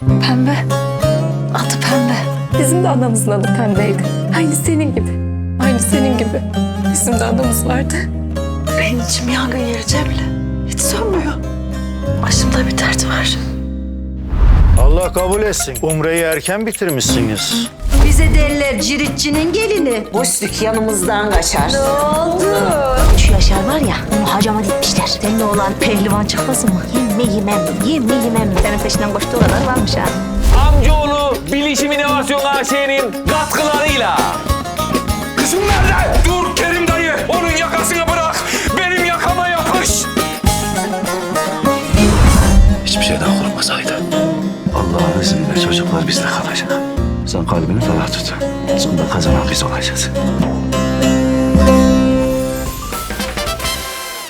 Pembe. Adı Pembe. Bizim de anamızın adı Pembeydi. Aynı senin gibi. Aynı senin gibi. Bizim de anamız vardı. Benim içim yangın yeri Cemile. Hiç sönmüyor. Başımda bir dert var. Allah kabul etsin. Umre'yi erken bitirmişsiniz. Bize derler ciritçinin gelini. Boşluk yanımızdan kaçar. Şu Yaşar var ya, hacama dikmişler. Senin oğlan pehlivan çıkmasın mı? Yeme yemem, yeme yemem. Senin peşinden koştuğu kadar varmış ha. Amcaoğlu Bilişim İnovasyon AŞ'nin katkılarıyla. Kızım nerede? Dur Kerim dayı. Onun yakasını bırak. Benim yakama yapış. Hiçbir şeyden korkmasaydı. Allah'ın izniyle çocuklar bizde kalacak. Sen kalbini ferah tut. Sonunda kazanan biz olacağız.